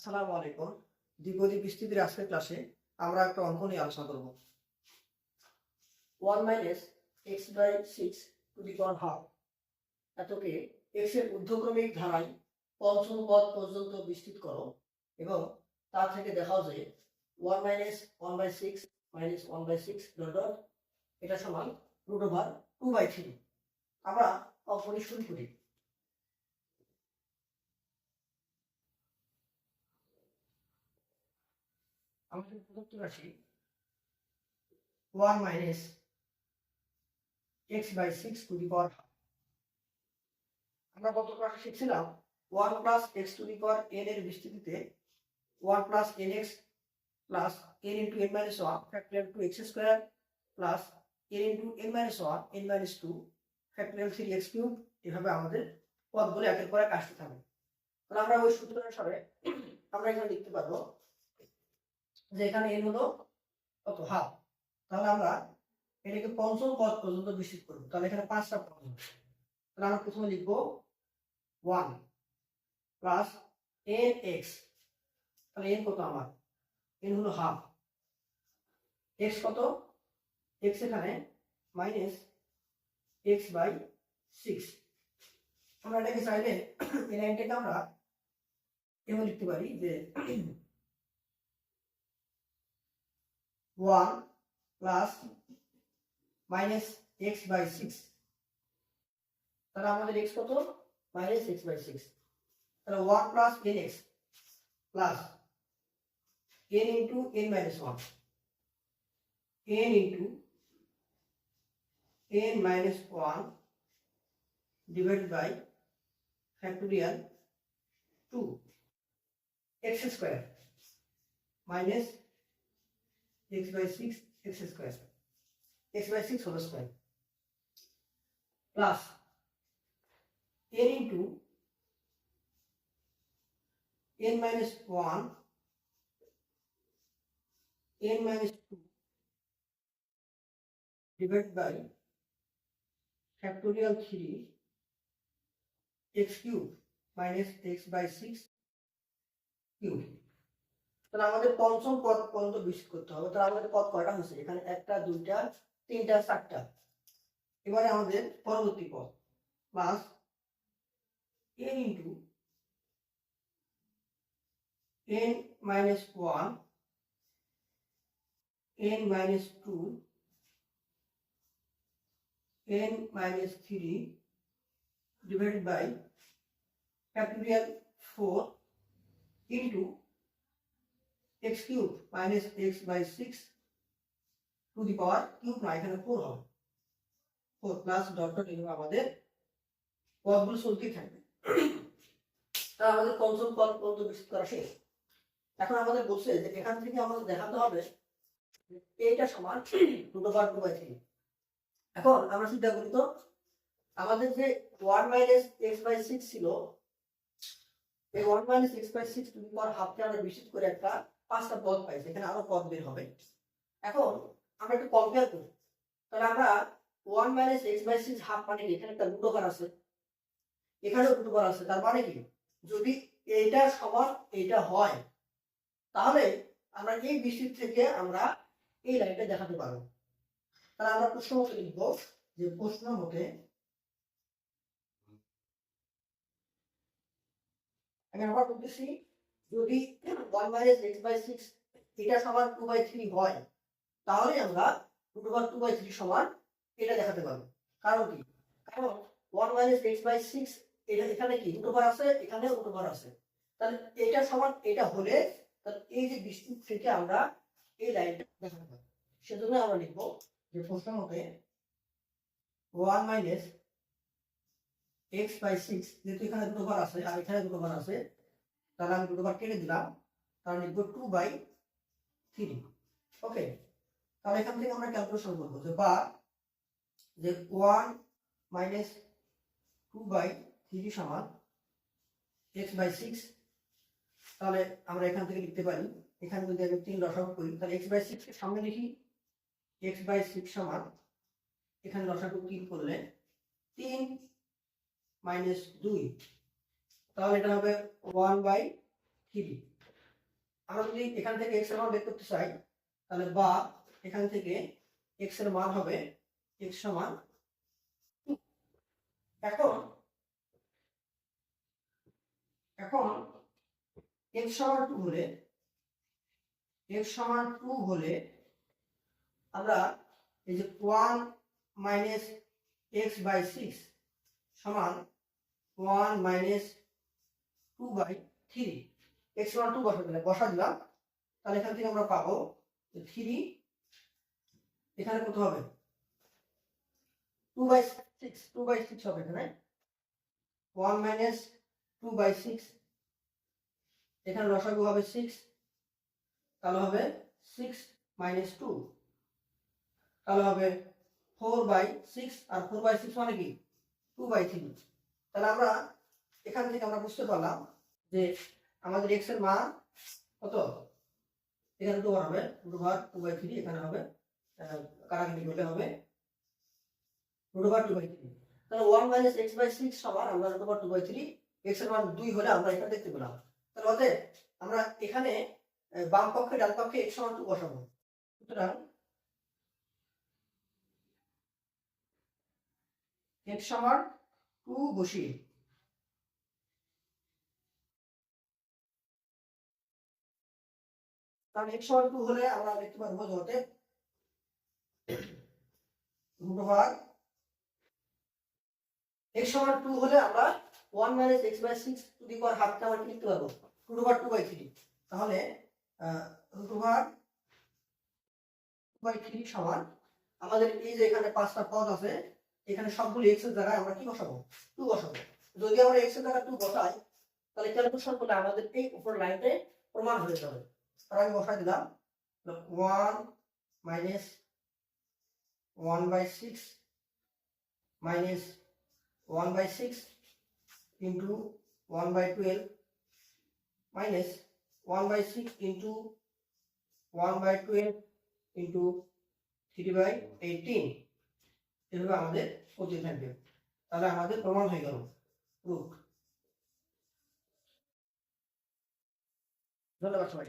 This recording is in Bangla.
আসসালামু আলাইকুম। দ্বিপদী বিস্তৃতির আজকের ক্লাসে আমরা একটা অঙ্ক নিয়ে আলোচনা করব। One minus x by six to the power half এতকে এক্সের ঊর্ধ্বক্রমিক ধারায় পঞ্চম পদ পর্যন্ত বিস্তৃত করো এবং তা থেকে দেখাও যে one minus one by six minus one by six dot dot এটা সমান root over two by three আমরা অঙ্কটি শুরু করি। আমাদের প্রদত্ত রাশি one minus x by six to the power আমরা গত ক্লাসে শিখছিলাম? One plus x to the power n এর বিস্তৃতিতে one plus n x plus n into n minus one factorial two x square plus n into n minus one n minus two factorial three x cube এভাবে আমাদের পদগুলো একের পর এক আসতে থাকবে। তাহলে আমরা ওই সূত্র অনুসারে আমরা এখানে লিখতে পারব যে এখানে এন হলো কত? হাফ। তাহলে আমরা এটাকে পঞ্চম পদ পর্যন্ত বিস্তৃত করব। তাহলে এখানে পাঁচটা পদ তাহলে আমরা প্রথমে লিখব ওয়ান প্লাস এন এক্স তাহলে এন কত আমার? এন হলো হাফ। এক্স কত? এক্স এখানে মাইনাস এক্স বাই সিক্স আমরা এটাকে চাইলে এই লাইনটাকে আমরা এমন লিখতে পারি যে one plus minus x by six তাহলে আমাদের এক্স কত? মাইনাস এক্স বাই সিক্স তাহলে one plus n x plus n into n minus one n into n minus one divide by factorial two x square minus x by 6 x square x by 6 whole square. Plus n into n minus 1 n minus 2 divided by factorial 3 x cube minus x by 6 cube তাহলে আমাদের পঞ্চম পদ পর্যন্ত বিস্তার করতে হবে। তাহলে আমাদের পদ কয়টা হয়েছে? এখানে একটা, দুইটা, তিনটা, চারটা। এবারে আমাদের পরবর্তী পদ। Plus n into n minus one n minus two n minus three divided by factorial four into x cube minus x by six to the power cube না এখানে ফোর হবে। ফোর প্লাস ডট ডট এভাবে আমাদের পদগুলো চলতেই থাকবে। তা আমাদের পঞ্চম পদ পর্যন্ত বিস্তৃত করা শেষ। এখন আমাদের বলছে যে এখান থেকে আমাদের দেখাতে হবে যে এইটা সমান দুটো বার টু বাই থ্রি এখন আমরা চিন্তা করি তো, আমাদের যে one minus x by six ছিল, এই one minus x by six to power হাফকে আমরা বিস্তৃত করে একটা পাঁচটা পদ পাইছি এখানে আরও পদ বের হবে। এখন আমরা একটু কম্পেয়ার করি। তাহলে আমরা one minus x by six half মানে কি? এখানে একটা রুট ওভার আছে। এখানেও রুট ওভার আছে, তার মানে কি? যদি এইটা সমান এইটা হয়, তাহলে আমরা এই বিস্তৃত থেকে আমরা এই লাইনটা দেখাতে পারব। তাহলে আমরা প্রশ্ন মতে লিখব যে প্রশ্ন মতে আমি আবার বলতেছি যদি one minus x by six এটা সমান টু বাই থ্রি হয়, তাহলে আমরা root over two by three সমান এটা দেখাতে পারব। কারণ কি? কারণ one minus x by six এটা এখানে কি? রুট আছে, এখানে রুট আছে। তাহলে এটা সমান, এটা হলে তাহলে এই যে বিস্তৃত থেকে আমরা এই লাইনটা দেখাতে পারব। সেজন্য আমরা লিখব যে প্রশ্ন মতে one minus x by six যেহেতু এখানে দুটো বার আছে আর এখানে দুটো বার আছে তাহলে আমি দুটো বার কেটে দিলাম। তাহলে লিখব টু বাই থ্রি ওকে তাহলে এখান থেকে আমরা ক্যালকুলেশন করব যে বা যে one minus two by three সমান এক্স বাই সিক্স তাহলে আমরা এখান থেকে লিখতে পারি, এখানে যদি আমি তিন লসাগু করি, তাহলে এক্স বাই সিক্স সামনে লিখি। এক্স বাই সিক্স সমান, এখানে তিন করলে তিন মাইনাস দুই। তাহলে এটা হবে ওয়ান বাই থ্রি আমরা যদি এখান থেকে এক্সের মান বের করতে চাই, তাহলে বা এখান থেকে এক্সের মান হবে এক্স সমান এখন এখন এক্স সমান টু হলে এক্স সমান টু হলে আমরা এই যে one minus x by six সমান one minus two by three x সমান টু বসা দিলাম বসা দিলাম। তাহলে এখান থেকে আমরা পাবো থ্রি এখানে কত হবে? Two by six two by six হবে এখানে। One minus two by six এখানে রসাগু হবে সিক্স তাহলে হবে সিক্স মাইনাস টু তাহলে হবে ফোর বাই সিক্স আর ফোর বাই সিক্স মানে কি? টু বাই থ্রি তাহলে আমরা এখান থেকে আমরা বুঝতে পারলাম যে আমাদের এক্সের মান কত? এখানে টু বার হবে রুট টু বাই থ্রি এখানে হবে কারাকারি করলে হবে রুট টু বাই থ্রি তাহলে one minus x by six সমান আমরা রুট টু বাই থ্রি এক্সের মান দুই হলে আমরা এখানে দেখতে পেলাম। তাহলে অতএব আমরা এখানে বাম পক্ষে, ডান পক্ষে এক্স সমান টু বসাবো। সুতরাং এক্স সমান টু বসিয়ে কারণ এক্স সমান টু হলে আমরা দেখতে পারব যে হতে রুট ওভার। এক্স সমান টু হলে আমরা one minus x by six two the power হাফটা আমরা লিখতে পারব। Root over two by three. তাহলে রুট ওভার বাই থ্রি সমান আমাদের এই যে এখানে পাঁচটা পদ আছে, এখানে সবগুলো এক্সের জায়গায় আমরা কি বসাবো? টু বসাবো। যদি আমরা এক্সের জায়গায় টু বসাই, তাহলে ক্যালকুলেশন করলে আমাদের এই উপর লাইনতে প্রমাণ হয়ে যাবে। তার আমি বসাই দিলাম। One minus one by six minus one by six into one by twelve minus one by six into one by twelve into three by eighteen এভাবে আমাদের করতে থাকবে। তাহলে আমাদের প্রমাণ হয়ে গেল। প্রুফ ধন্যবাদ সবাই